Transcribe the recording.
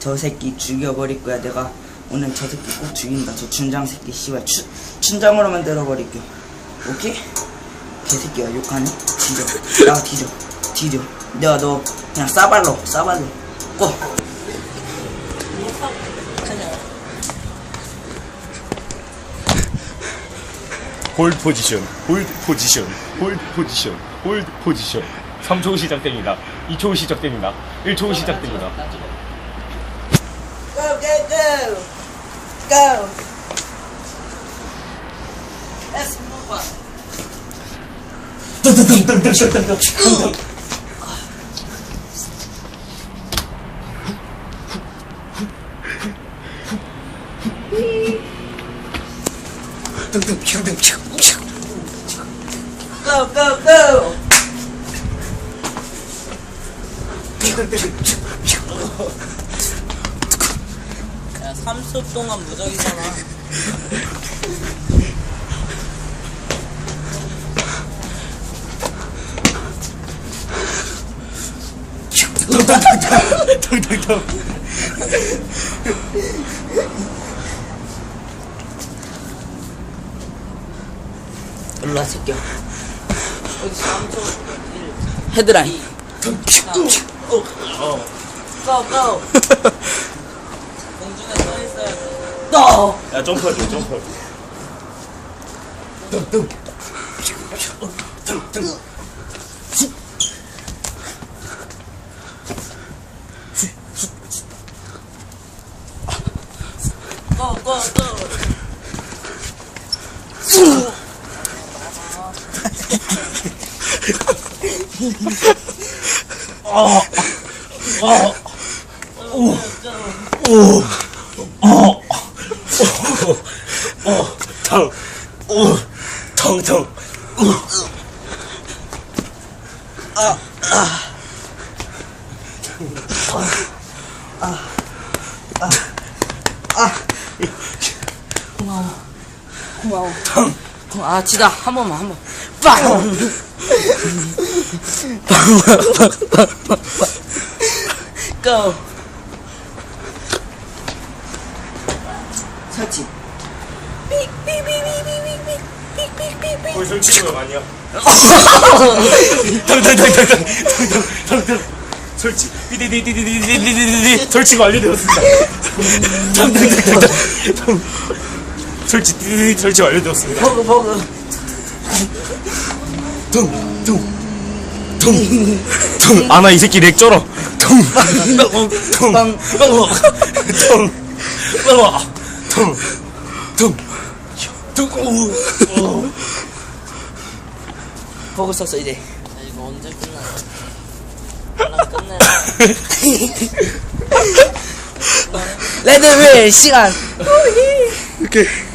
저 새끼 죽여버릴 거야 내가 오늘 저 새끼 꼭 죽인다 저 춘장 새끼 씨발 춘, 춘장으로 만들어버릴게 오케이? 개새끼야 욕하네 뒤져 나 뒤져 뒤져 내가 너 그냥 싸발로 싸발로 고 홀드 포지션, 홀드 포지션, 홀드 포지션, 홀드 포지션. 3초 시작됩니다. 2초 시작됩니다. 1초 시작됩니다. Go! Let's move on. Go, go, go! 야 3초 동안 무적이잖아. 텅텅텅. 일로와 새끼야. 여기 3초 헤드라인 고! 고! 떠! 야 점프해줘 점프 뚱뚱 뚱뚱 어, 어, 어. 오, 오. 어, 어, 텅, 어, 텅텅, 어, 아, 아, 아, 아, 아, 고마워, 고마워. 텅, 아, 지다 한 번만, 한 번. 빵! 빵, 빵, 빵, 빵, 빵. Go. 설치 거기 설치는 거 아니야? 텅텅텅텅. 설치. 띠디디디디디디디디디. 설치가 완료되었습니다. 텅텅텅텅텅. 설치. 띠디디 설치 완료되었습니다. 버그 버그 텅. 아나 이 새끼 렉 쩔어. 텅, 퉁, 퉁, 퉁, 오. 보고 썼어 이제. 아, 이거 언제 끝나요? 얼른 끝내요. 레드윌 시간. 이렇게.